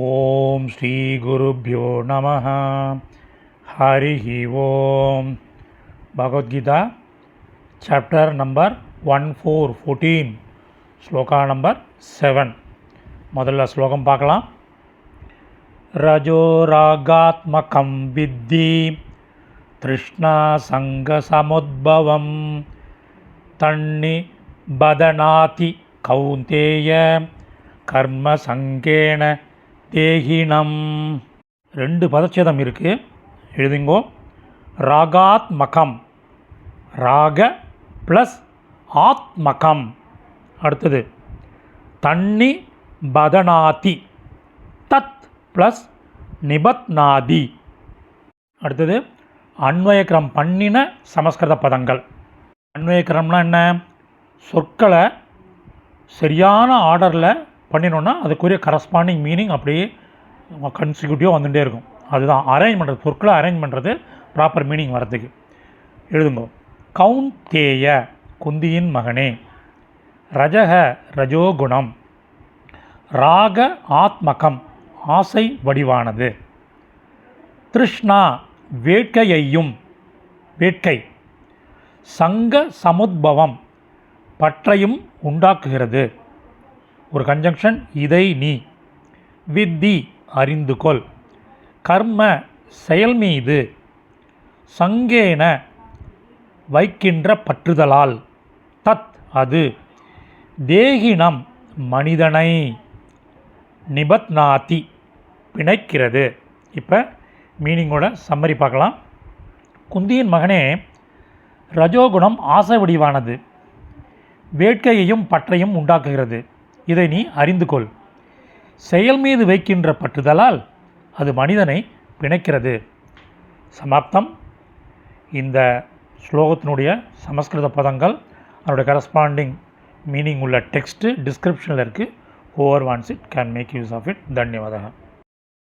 ஓம் ஸ்ரீ குருப்பியோ நம ஹரி ஓம். Bhagavad Gita chapter number one four fourteen shloka number seven முதல்ல ஸ்லோகம் பார்க்கலாம். ரஜோராகாத்மகம் வித்தி திருஷ்ணா சங்கசமுদ্ভவம் தண்ணி பதனாதி கௌந்தேய கர்ம சங்கேன தேகினம். ரெண்டு பதச்சேதம் இருக்குது எழுதுங்கோ. ராகாத்மகம். ராக ப்ளஸ் ஆத்மகம். அடுத்தது. தண்ணி பதனாதி. தத் ப்ளஸ் நிபத்னாதி அடுத்தது. அன்வயக்கிரம் பண்ணின சமஸ்கிருத பதங்கள். அன்வயக்கிரம்னா என்ன? சொற்களை சரியான ஆர்டரில் பண்ணினோன்னா அதுக்குரிய கரஸ்பாண்டிங் மீனிங் அப்படியே கன்சிக்யூட்டிவாக வந்துகிட்டே இருக்கும். அதுதான் அரேஞ்ச் பண்ணுறது பொருட்களை அரேஞ்ச் பண்ணுறது ப்ராப்பர் மீனிங் வரதுக்கு எழுதுங்க. கவுந்தேய குந்தியின் மகனே ரஜக ரஜோகுணம் ராக ஆத்மகம் ஆசை வடிவானது. திருஷ்ணா வேட்கையையும் வேட்கை. சங்க சமுத்பவம் பற்றையும் உண்டாக்குகிறது. ஒரு கன்ஜங்ஷன் இதை நீ. வித்தி அறிந்து கொள் கர்ம செயல் மீது. சங்கேன வைக்கின்ற பற்றுதலால். தத் அது. தேகினம் மனிதனை. நிபத்னாதி பிணைக்கிறது. இப்போ மீனிங்கோட சம்மரி பார்க்கலாம். குந்தியின் மகனே ரஜோகுணம் ஆசை வடிவானது வேட்கையையும் பற்றையும் உண்டாக்குகிறது. இதை நீ அறிந்து கொள் செயல் மீது வைக்கின்ற பற்றுதலால் அது மனிதனை பிணைக்கிறது. சமாப்தம். இந்த ஸ்லோகத்தினுடைய சமஸ்கிருத பதங்கள் அதனுடைய கரஸ்பாண்டிங் மீனிங் உள்ள டெக்ஸ்ட்டு டிஸ்கிரிப்ஷனில் இருக்குது whoever wants it can make use of it தன்யவாதம்